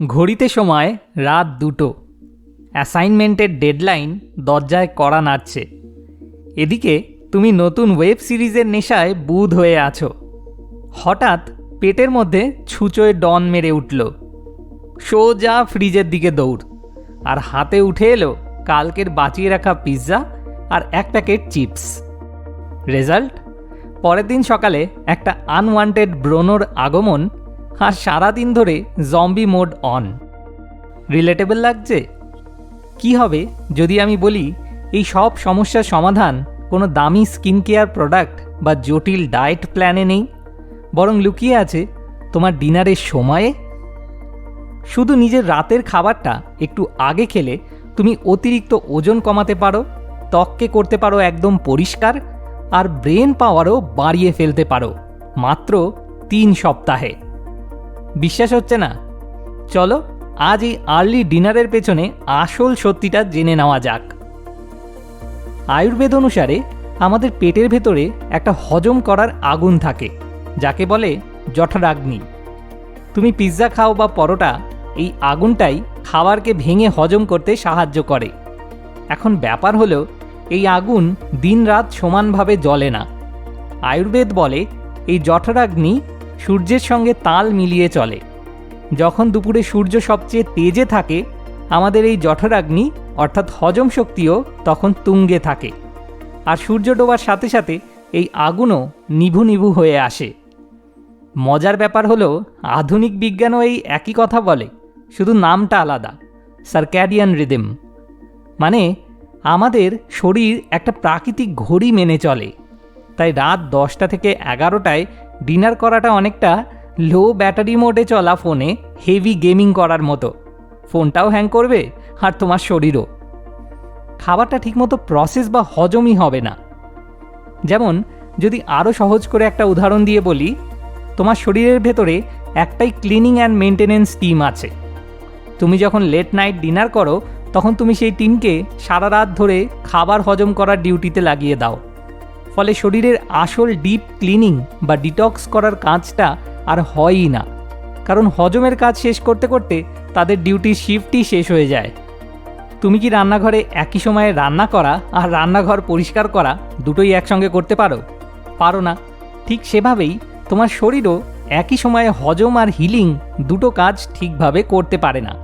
ঘড়িতে সময় রাত দুটো। অ্যাসাইনমেন্টের ডেডলাইন দরজায় কড়া নাড়ছে। এদিকে তুমি নতুন ওয়েব সিরিজের নেশায় বুধ হয়ে আছো। হঠাৎ পেটের মধ্যে ছুঁচোয় ডন মেরে উঠল। সোজা ফ্রিজের দিকে দৌড়। আর হাতে উঠে এলো কালকের বাঁচিয়ে রাখা পিৎজা আর এক প্যাকেট চিপস রেজাল্ট পরের দিন সকালে একটা আনওয়ান্টেড ব্রোনোর আগমন আর সারাদিন ধরে জম্বি মোড অন রিলেটেবল লাগছে? কি হবে যদি আমি বলি, এই সব সমস্যার সমাধান কোনো দামি স্কিন কেয়ার প্রোডাক্ট বা জটিল ডায়েট প্ল্যানে নেই? বরং লুকিয়ে আছে তোমার ডিনারের সময়ে? শুধু নিজের রাতের খাবারটা একটু আগে খেলে তুমি অতিরিক্ত ওজন কমাতে পারো, ত্বককে করতে পারো একদম পরিষ্কার, আর ব্রেন পাওয়ারও বাড়িয়ে ফেলতে পারো। মাত্র তিন সপ্তাহে। বিশ্বাস হচ্ছে না। চলো আজ এই আর্লি ডিনারের পেছনে আসল সত্যিটা জেনে নেওয়া যাক। আয়ুর্বেদ অনুসারে, আমাদের পেটের ভেতরে একটা হজম করার আগুন থাকে, যাকে বলে জঠরাগ্নি। তুমি পিৎজা খাও বা পরোটা, এই আগুনটাই খাবারকে ভেঙে হজম করতে সাহায্য করে। এখন ব্যাপার হলো, এই আগুন দিনরাত সমানভাবে জ্বলে না। আয়ুর্বেদ বলে, এই জঠরাগ্নি সূর্যের সঙ্গে তাল মিলিয়ে চলে। যখন দুপুরে সূর্য সবচেয়ে তেজে থাকে, আমাদের এই জঠরাগ্নি, অর্থাৎ হজম শক্তিও তখন তুঙ্গে থাকে। আর সূর্য ডোবার সাথে সাথে এই আগুনও নিভু নিভু হয়ে আসে। মজার ব্যাপার হলো, আধুনিক বিজ্ঞানও এই একই কথা বলে, শুধু নামটা আলাদা সার্ক্যাডিয়ান রিদিম। মানে আমাদের শরীর একটা প্রাকৃতিক ঘড়ি মেনে চলে। তাই রাত দশটা থেকে এগারোটায় ডিনার করাটা অনেকটা লো ব্যাটারি মোডে চলা ফোনে হেভি গেমিং করার মতো। ফোনটাও হ্যাং করবে আর তোমার শরীরও। খাবারটা ঠিকমতো প্রসেস বা হজমই হবে না। যেমন, যদি আরও সহজ করে একটা উদাহরণ দিয়ে বলি, তোমার শরীরের ভেতরে একটাই ক্লিনিং অ্যান্ড মেনটেনেন্স টিম আছে। তুমি যখন লেট নাইট ডিনার করো, তখন তুমি সেই টিমকে সারা রাত ধরে খাবার হজম করার ডিউটিতে লাগিয়ে দাও। ফলে শরীরের আসল ডিপ ক্লিনিং বা ডিটক্স করার কাজটা আর হয়ই না। কারণ হজমের কাজ শেষ করতে করতে তাদের ডিউটির শিফটই শেষ হয়ে যায়। তুমি কি রান্নাঘরে একই সময়ে রান্না করা আর রান্নাঘর পরিষ্কার করা দুটোই একসঙ্গে করতে পারো? পারো না। ঠিক সেভাবেই তোমার শরীরও একই সময়ে হজম আর হিলিং দুটো কাজ ঠিকভাবে করতে পারে না।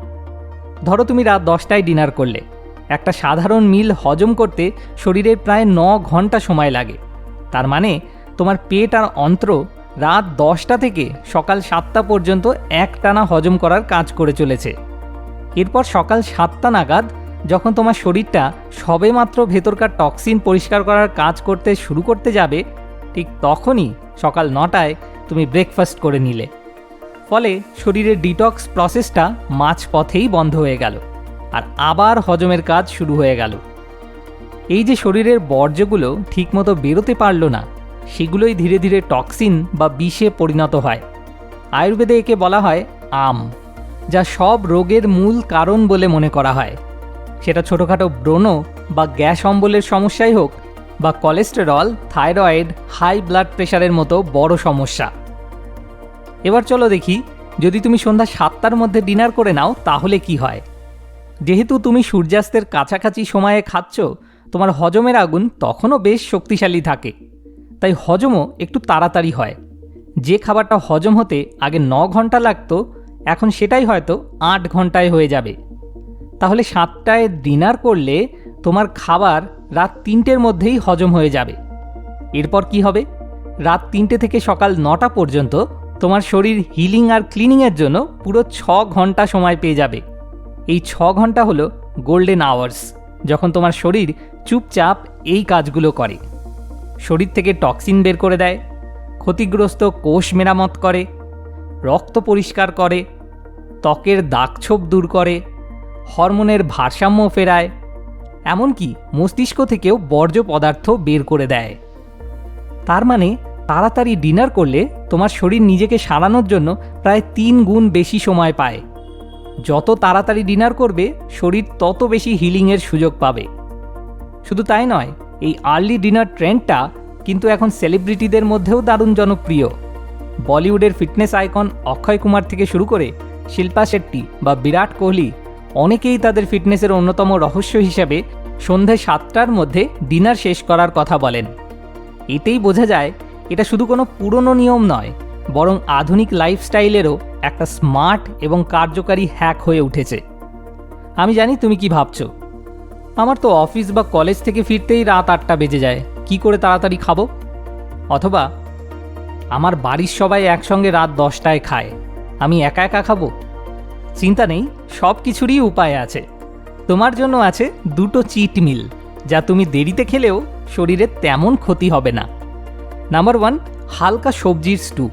ধরো তুমি রাত দশটায় ডিনার করলে। একটা সাধারণ মিল হজম করতে শরীরের প্রায় ন ঘণ্টা সময় লাগে। তার মানে তোমার পেট আর অন্ত্র রাত দশটা থেকে সকাল সাতটা পর্যন্ত একটানা হজম করার কাজ করে চলেছে। এরপর সকাল সাতটা নাগাদ যখন তোমার শরীরটা সবেমাত্র ভেতরকার টক্সিন পরিষ্কার করার কাজ করতে শুরু করতে যাবে, ঠিক তখনই সকাল নটায় তুমি ব্রেকফাস্ট করে নিলে। ফলে শরীরের ডিটক্স প্রসেসটা মাঝপথেই বন্ধ হয়ে গেল। আর আবার হজমের কাজ শুরু হয়ে গেল। এই যে শরীরের বর্জ্যগুলো ঠিকমতো বেরোতে পারল না, সেগুলোই ধীরে ধীরে টক্সিন বা বিষে পরিণত হয়। আয়ুর্বেদে একে বলা হয় আম, যা সব রোগের মূল কারণ বলে মনে করা হয়। সেটা ছোটোখাটো ব্রণ বা গ্যাস অম্বলের সমস্যাই হোক বা কোলেস্টেরল, থাইরয়েড, হাই ব্লাড প্রেশারের মতো বড় সমস্যা। এবার চলো দেখি, যদি তুমি সন্ধ্যা সাতটার মধ্যে ডিনার করে নাও, তাহলে কি হয়? যেহেতু তুমি সূর্যাস্তের কাছাকাছি সময়ে খাচ্ছ, তোমার হজমের আগুন তখনও বেশ শক্তিশালী থাকে। তাই হজমও একটু তাড়াতাড়ি হয়। যে খাবারটা হজম হতে আগে ন ঘণ্টা লাগতো, এখন সেটাই হয়তো আট ঘন্টায় হয়ে যাবে। তাহলে সাতটায় ডিনার করলে তোমার খাবার রাত তিনটের মধ্যেই হজম হয়ে যাবে। এরপর কি হবে? রাত তিনটে থেকে সকাল নটা পর্যন্ত তোমার শরীর হিলিং আর ক্লিনিংয়ের জন্য পুরো ছ ঘণ্টা সময় পেয়ে যাবে। এই ছ ঘণ্টা হলো গোল্ডেন আওয়ার্স যখন তোমার শরীর চুপচাপ এই কাজগুলো করে। শরীর থেকে টক্সিন বের করে দেয়, ক্ষতিগ্রস্ত কোষ মেরামত করে, রক্ত পরিষ্কার করে, ত্বকের দাগছোপ দূর করে, হরমোনের ভারসাম্য ফেরায়, এমনকি মস্তিষ্ক থেকেও বর্জ্য পদার্থ বের করে দেয়। তার মানে তাড়াতাড়ি ডিনার করলে তোমার শরীর নিজেকে সারানোর জন্য প্রায় তিন গুণ বেশি সময় পায়। যত তাড়াতাড়ি ডিনার করবে, শরীর তত বেশি হিলিংয়ের সুযোগ পাবে। শুধু তাই নয়, এই আর্লি ডিনার ট্রেন্ডটা কিন্তু এখন সেলিব্রিটিদের মধ্যেও দারুণ জনপ্রিয়। বলিউডের ফিটনেস আইকন অক্ষয় কুমার থেকে শুরু করে শিল্পা শেট্টি বা বিরাট কোহলি অনেকেই তাদের ফিটনেসের অন্যতম রহস্য হিসাবে সন্ধে সাতটার মধ্যে ডিনার শেষ করার কথা বলেন। এতেই বোঝা যায়, এটা শুধু কোনো পুরনো নিয়ম নয়, বরং আধুনিক লাইফস্টাইলেরও একটা স্মার্ট এবং কার্যকারী হ্যাক হয়ে উঠেছে। আমি জানি তুমি কি ভাবছ। আমার তো অফিস বা কলেজ থেকে ফিরতেই রাত আটটা বেজে যায়। কি করে তাড়াতাড়ি খাব? অথবা, আমার বাড়ির সবাই একসঙ্গে রাত দশটায় খায়। আমি একা একা খাব? চিন্তা নেই, সব কিছুরই উপায় আছে। তোমার জন্য আছে দুটো চিট মিল, যা তুমি দেরিতে খেলেও শরীরে তেমন ক্ষতি হবে না। নাম্বার ওয়ান, হালকা সবজির স্টু।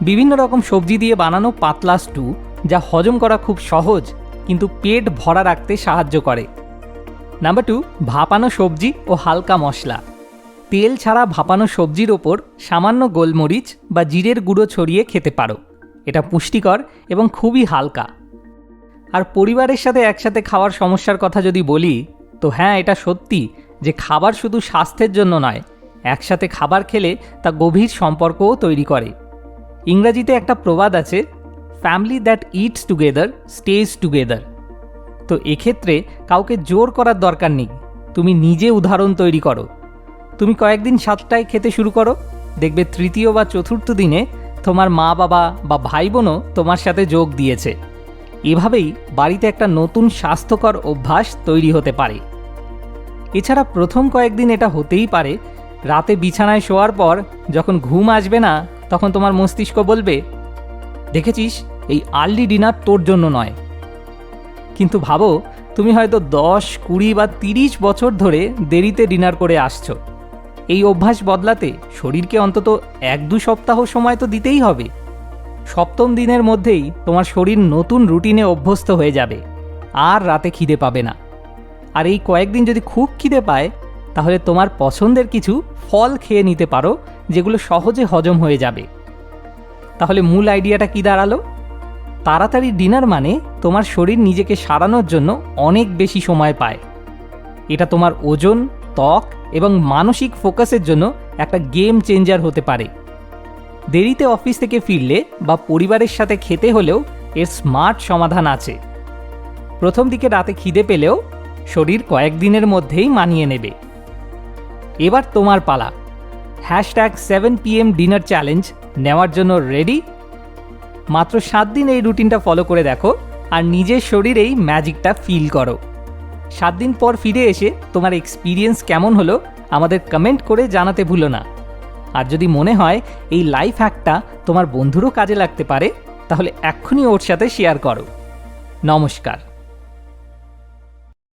বিভিন্ন রকম সবজি দিয়ে বানানো পাতলা স্টু, যা হজম করা খুব সহজ, কিন্তু পেট ভরা রাখতে সাহায্য করে। নাম্বার টু, ভাপানো সবজি ও হালকা মশলা। তেল ছাড়া ভাপানো সবজির ওপর সামান্য গোলমরিচ বা জিরের গুঁড়ো ছড়িয়ে খেতে পারো। এটা পুষ্টিকর এবং খুবই হালকা। আর পরিবারের সাথে একসাথে খাওয়ার সমস্যার কথা যদি বলি, তো হ্যাঁ এটা সত্যি যে খাবার শুধু স্বাস্থ্যের জন্য নয়, একসাথে খাবার খেলে তা গভীর সম্পর্কও তৈরি করে। ইংরাজিতে একটা প্রবাদ আছে family that it's together stays together তো এক্ষেত্রে কাউকে জোর করার দরকার নেই, তুমি নিজে উদাহরণ তৈরি করো। তুমি কয়েকদিন সাতটায় খেতে শুরু করো, দেখবে তৃতীয় বা চতুর্থ দিনে তোমার মা বাবা বা ভাই বোনও তোমার সাথে যোগ দিয়েছে। এভাবেই বাড়িতে একটা নতুন স্বাস্থ্যকর অভ্যাস তৈরি হতে পারে। এছাড়া প্রথম কয়েকদিন এটা হতেই পারে, রাতে বিছানায় শোয়ার পর যখন ঘুম আসবে না তখন তোমার মস্তিষ্ক বলবে, দেখেছিস, এই আর্লি ডিনার তোর জন্য নয়। কিন্তু ভাবো, তুমি হয়তো দশ, কুড়ি বা তিরিশ বছর ধরে দেরিতে ডিনার করে আসছো। এই অভ্যাস বদলাতে শরীরকে অন্তত এক দু সপ্তাহ সময় তো দিতেই হবে। সপ্তম দিনের মধ্যেই তোমার শরীর নতুন রুটিনে অভ্যস্ত হয়ে যাবে, আর রাতে খিদে পাবে না। আর এই কয়েকদিন যদি খুব খিদে পায়, তাহলে তোমার পছন্দের কিছু ফল খেয়ে নিতে পারো যেগুলো সহজে হজম হয়ে যাবে। তাহলে মূল আইডিয়াটা কি দাঁড়াল? তাড়াতাড়ি ডিনার মানে তোমার শরীর নিজেকে সারানোর জন্য অনেক বেশি সময় পায়। এটা তোমার ওজন, ত্বক এবং মানসিক ফোকাসের জন্য একটা গেম চেঞ্জার হতে পারে। দেরিতে অফিস থেকে ফিরলে বা পরিবারের সাথে খেতে হলেও এর স্মার্ট সমাধান আছে। প্রথম দিকে রাতে খিদে পেলেও শরীর কয়েকদিনের মধ্যেই মানিয়ে নেবে। এবার তোমার পালা। Hashtag seven PM dinner challenge নেওয়ার জন্য রেডি মাত্র সাত দিন এই রুটিনটা ফলো করে দেখো আর নিজের শরীরেই ম্যাজিকটা ফিল করো। সাত দিন পর ফিরে এসে তোমার এক্সপিরিয়েন্স কেমন হলো আমাদের কমেন্ট করে জানাতে ভুলো না। আর যদি মনে হয় এই লাইফ হ্যাকটা তোমার বন্ধুরও কাজে লাগতে পারে, তাহলে এক্ষুনি ওর সাথে শেয়ার করো। নমস্কার।